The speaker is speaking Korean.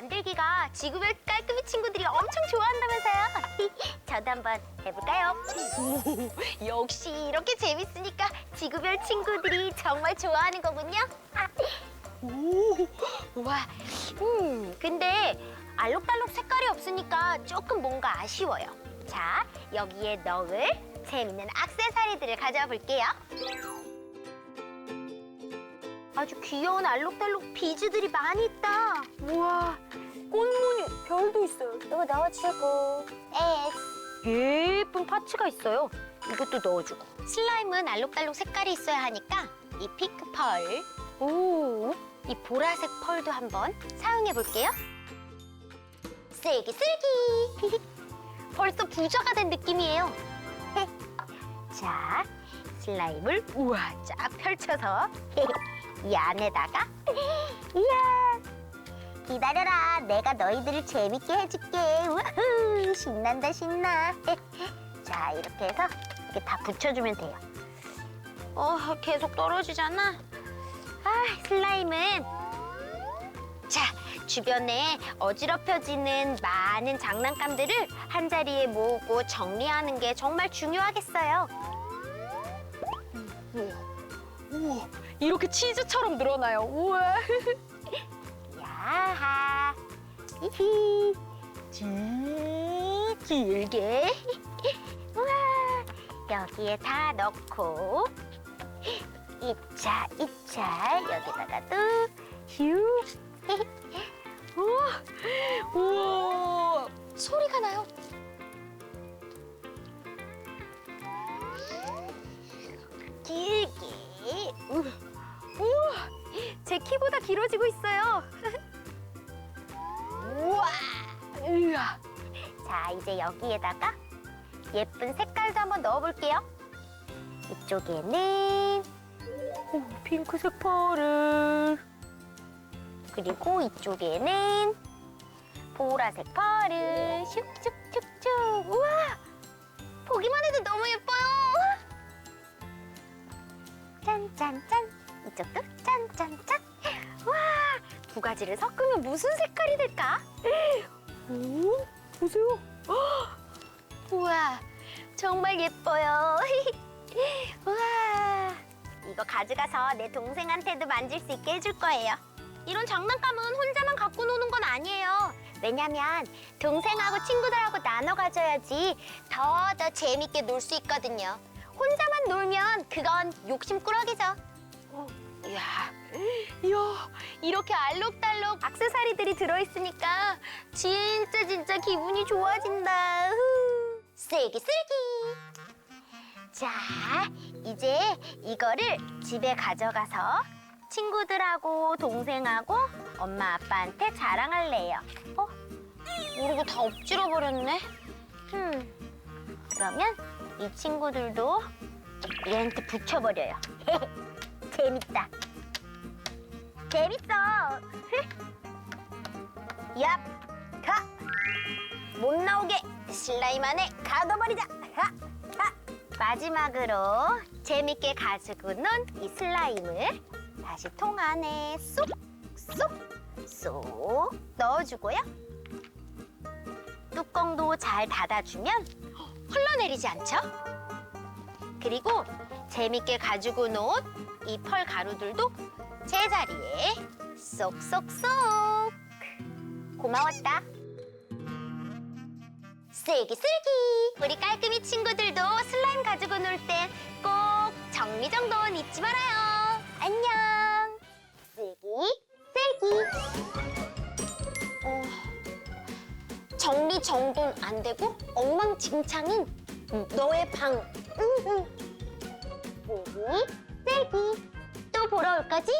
만들기가 지구별 깔끔이 친구들이 엄청 좋아한다면서요. 저도 한번 해볼까요? 오, 역시 이렇게 재밌으니까 지구별 친구들이 정말 좋아하는 거군요. 아, 오, 와, 음, 근데 알록달록 색깔이 없으니까 조금 뭔가 아쉬워요. 자, 여기에 넣을 재밌는 액세서리들을 가져와 볼게요. 아주 귀여운 알록달록 비즈들이 많이 있다. 우와, 이거 넣어주고. 에스. 예쁜 파츠가 있어요. 이것도 넣어주고. 슬라임은 알록달록 색깔이 있어야 하니까 이 핑크 펄, 오, 이 보라색 펄도 한번 사용해 볼게요. 쓸기쓸기. 벌써 부자가 된 느낌이에요. 자, 슬라임을 우와 쫙 펼쳐서 이 안에다가 이야 기다려라. 내가 너희들을 재밌게 해줄게. 우후 신난다 신나. 자 이렇게 해서 이렇게 다 붙여주면 돼요. 어 계속 떨어지잖아. 아 슬라임은. 자 주변에 어지럽혀지는 많은 장난감들을 한 자리에 모으고 정리하는 게 정말 중요하겠어요. 우와, 이렇게 치즈처럼 늘어나요. 우와. 야하. 히히. 지 길게. 우와. 여기에 다 넣고. 이차 이차. 여기다가도. 휴. 우와. 우와. 소리가 나요. 길게. 우와. 제 키보다 길어지고 있어요. 우와 우와. 자, 이제 여기에다가 예쁜 색깔도 한번 넣어볼게요. 이쪽에는 오, 핑크색 펄을. 그리고 이쪽에는 보라색 펄을 슉슉슉슉. 우와, 보기만 해도 너무 예뻐요. 짠짠짠. 이쪽도 짠짠짠. 와, 두 가지를 섞으면 무슨 색깔이 될까? 오, 보세요. 우와, 정말 예뻐요. 우와, 이거 가져가서 내 동생한테도 만질 수 있게 해줄 거예요. 이런 장난감은 혼자만 갖고 노는 건 아니에요. 왜냐면 동생하고 친구들하고 나눠 가져야지 더 더 재밌게 놀 수 있거든요. 혼자만 놀면 그건 욕심꾸러기죠. 이야. 이야, 이렇게 알록달록 악세사리들이 들어있으니까 진짜 진짜 기분이 좋아진다. 후. 쓸기 쓸기. 자, 이제 이거를 집에 가져가서 친구들하고 동생하고 엄마 아빠한테 자랑할래요. 어? 모르고 다 엎질러 버렸네. 음. 그러면 이 친구들도 얘한테 붙여버려요. 재밌다. 재밌어. 얍, 가. 못 나오게 슬라임 안에 가둬버리자. 하, 하. 마지막으로 재밌게 가지고 논이 슬라임을 다시 통 안에 쏙, 쏙, 쏙 넣어주고요. 뚜껑도 잘 닫아주면 흘러내리지 않죠? 그리고 재밌게 가지고 놓은 이펄 가루들도 제자리에 쏙쏙쏙. 고마웠다. 슬기 슬기. 우리 깔끔이 친구들도 슬라임 가지고 놀 땐 꼭 정리정돈 잊지 말아요. 안녕. 슬기 슬기. 어, 정리정돈 안 되고 엉망진창인 너의 방. 으흐. 슬기 슬기 또 보러 올 거지?